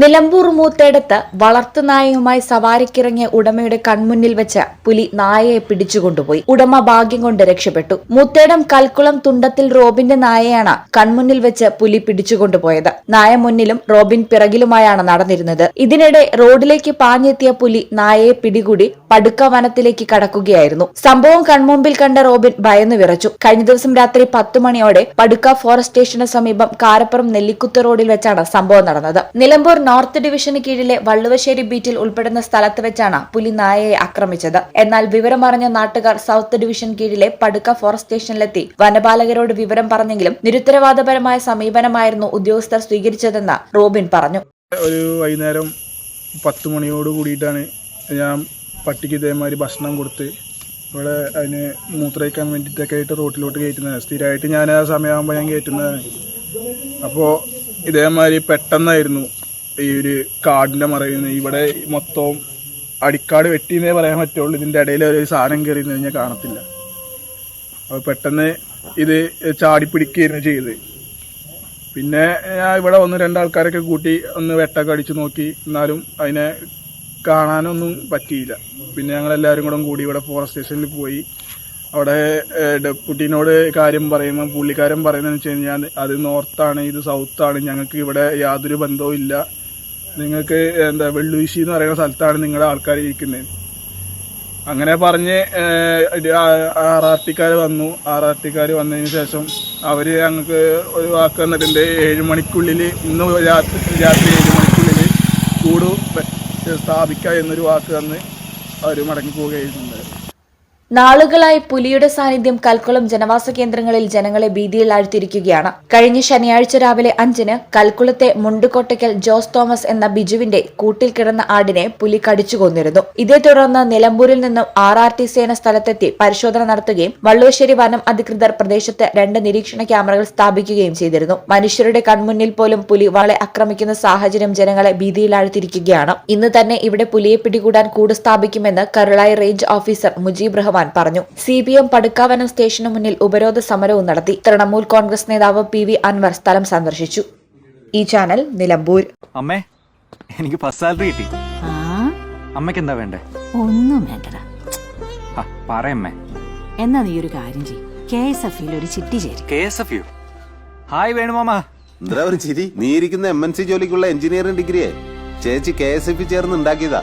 നിലമ്പൂർ മൂത്തേടത്ത് വളർത്തുനായയുമായി സവാരിക്കിറങ്ങിയ ഉടമയുടെ കൺമുന്നിൽ വെച്ച് പുലി നായയെ പിടിച്ചുകൊണ്ടുപോയി ഉടമ ഭാഗ്യം കൊണ്ട് രക്ഷപ്പെട്ടു. മൂത്തേടം കൽക്കുളം തുണ്ടത്തിൽ റോബിന്റെ നായയാണ് കൺമുന്നിൽ വെച്ച് പുലി പിടിച്ചുകൊണ്ടുപോയത് നായ മുന്നിലും റോബിൻ പിറകിലുമായാണ് നടന്നിരുന്നത്. ഇതിനിടെ റോഡിലേക്ക് പാഞ്ഞെത്തിയ പുലി നായയെ പിടികൂടി പടുക്ക വനത്തിലേക്ക് കടക്കുകയായിരുന്നു. സംഭവം കൺമുമ്പിൽ കണ്ട റോബിൻ ഭയന്നു വിറച്ചു. കഴിഞ്ഞ ദിവസം രാത്രി പത്തു മണിയോടെ പടുക്ക ഫോറസ്റ്റ് സ്റ്റേഷന് സമീപം കാരപ്പുറം നെല്ലിക്കുത്ത് റോഡിൽ വെച്ചാണ് സംഭവം നടന്നത്. നിലമ്പൂർ നോർത്ത് ഡിവിഷന് കീഴിലെ വള്ളുവശ്ശേരി ബീറ്റിൽ ഉൾപ്പെടുന്ന സ്ഥലത്ത് വെച്ചാണ് പുലി നായയെ ആക്രമിച്ചത്. എന്നാൽ വിവരമറിഞ്ഞ നാട്ടുകാർ സൗത്ത് ഡിവിഷൻ കീഴിലെ പടുക്ക ഫോറസ്റ്റ് സ്റ്റേഷനിലെത്തി. വനപാലകരോട് വിവരം പറഞ്ഞെങ്കിലും നിരുത്തരവാദപരമായ സമീപനമായിരുന്നു ഉദ്യോഗസ്ഥർ സ്വീകരിച്ചതെന്ന് റോബിൻ പറഞ്ഞു. ഒരു വൈകുന്നേരം പത്ത് മണിയോട് കൂടിയിട്ടാണ് ഞാൻ പട്ടിക്ക് ഇതേമാതിരി ഭക്ഷണം കൊടുത്ത് ഇവിടെ അതിന് മൂത്രയിക്കാൻ വേണ്ടിയിട്ടൊക്കെ ആയിട്ട് റോട്ടിലോട്ട് കയറ്റുന്നത്. സ്ഥിരമായിട്ട് ഞാൻ ആ സമയമാകുമ്പോൾ ഞാൻ കയറ്റുന്നതാണ്. അപ്പോൾ ഇതേമാതിരി പെട്ടെന്നായിരുന്നു ഈ ഒരു കാടിന്റെ മറയിൽ നിന്ന് ഇവിടെ മൊത്തവും അടിക്കാട് വെട്ടിന്നേ പറയാൻ പറ്റുള്ളൂ. ഇതിന്റെ ഇടയിൽ ഒരു സാധനം കയറി കഴിഞ്ഞാൽ കാണത്തില്ല. അപ്പോൾ പെട്ടെന്ന് ഇത് ചാടിപ്പിടിക്കുകയായിരുന്നു ചെയ്ത്. പിന്നെ ഞാൻ ഇവിടെ ഒന്ന് രണ്ടാൾക്കാരൊക്കെ കൂട്ടി ഒന്ന് വെട്ടൊക്കെ അടിച്ചു നോക്കി. എന്നാലും അതിനെ കാണാനൊന്നും പറ്റിയില്ല. പിന്നെ ഞങ്ങൾ എല്ലാവരും കൂടെ കൂടി ഇവിടെ ഫോറസ്റ്റ് സ്റ്റേഷനിൽ പോയി. അവിടെ ഡെപ്യൂട്ടിനോട് കാര്യം പറയുമ്പോൾ പുള്ളിക്കാരൻ പറയുന്നതെന്ന് വെച്ച് കഴിഞ്ഞാൽ അത് നോർത്താണ് ഇത് സൗത്താണ് ഞങ്ങൾക്ക് ഇവിടെ യാതൊരു ബന്ധവും ഇല്ല. നിങ്ങൾക്ക് എന്താ വെള്ളുവിശി എന്ന് പറയുന്ന സ്ഥലത്താണ് നിങ്ങളുടെ ആൾക്കാർ ഇരിക്കുന്നത് അങ്ങനെ പറഞ്ഞ് ആർ ആർ ടിക്കാർ വന്നു. ആർ ആർ ടിക്കാർ വന്നതിന് ശേഷം അവർ ഞങ്ങൾക്ക് ഒരു വാക്ക് തന്നിട്ടുണ്ട്. ഏഴ് മണിക്കുള്ളിൽ ഇന്ന് രാത്രി രാത്രി ഏഴ് മണിക്കുള്ളിൽ കൂട് സ്ഥാപിക്കുക എന്നൊരു വാക്ക് തന്ന് അവർ മടങ്ങി പോവുകയായിരുന്നുണ്ട് നാളുകളായി പുലിയുടെ സാന്നിധ്യം കൽക്കുളം ജനവാസ കേന്ദ്രങ്ങളിൽ ജനങ്ങളെ ഭീതിയിൽ ആഴ്ത്തിയിരിക്കുകയാണ്. കഴിഞ്ഞ ശനിയാഴ്ച രാവിലെ അഞ്ചിന് കൽക്കുളത്തെ മുണ്ടുകോട്ടയ്ക്കൽ ജോസ് തോമസ് എന്ന ബിജുവിന്റെ കൂട്ടിൽ കിടന്ന ആടിനെ പുലി കടിച്ചു കൊന്നിരുന്നു. ഇതേ തുടർന്ന് നിലമ്പൂരിൽ നിന്നും ആർ ആർ ടി സേന സ്ഥലത്തെത്തി പരിശോധന നടത്തുകയും വള്ളുവശ്ശേരി വനം അധികൃതർ പ്രദേശത്ത് രണ്ട് നിരീക്ഷണ ക്യാമറകൾ സ്ഥാപിക്കുകയും ചെയ്തിരുന്നു. മനുഷ്യരുടെ കൺമുന്നിൽ പോലും പുലി വളെ ആക്രമിക്കുന്ന സാഹചര്യം ജനങ്ങളെ ഭീതിയിലാഴ്ത്തിയിരിക്കുകയാണ് ഇന്ന് തന്നെ ഇവിടെ പുലിയെ പിടികൂടാൻ കൂട് സ്ഥാപിക്കുമെന്ന് കരുളായി റേഞ്ച് ഓഫീസർ മുജീബ് റഹ്മാൻ പറഞ്ഞു. സി പി എം പടുക്കാവനം സ്റ്റേഷനു മുന്നിൽ ഉപരോധ സമരവും നടത്തി. തൃണമൂൽ കോൺഗ്രസ് നേതാവ് പി വി അൻവർ സ്ഥലം സന്ദർശിച്ചു. ഈ ചാനൽ നിലമ്പൂർ. അമ്മേ എനിക്ക് ഫസ്റ്റ് സാലറി കിട്ടി. ആ? അമ്മയ്ക്ക് എന്താ വേണ്ടേ? ഒന്നും വേണ്ടടാ. പറയമ്മേ എന്നാ നീ ഒരു കാര്യം ചെയ് കെ എസ് എഫ് ഒരു ചിട്ടി ചേരും. കെ എസ് എഫ് ഹായ് വേണുമാമ എന്താ ഒരു ചിരി? നീ ഇരിക്കുന്ന എം എൻ സി ജോലിക്കുള്ള എഞ്ചിനീയറിംഗ് ഡിഗ്രിയെ. ചേച്ചി കെ എസ് എഫ് ചേർന്ന് ഉണ്ടാക്കിയതാ.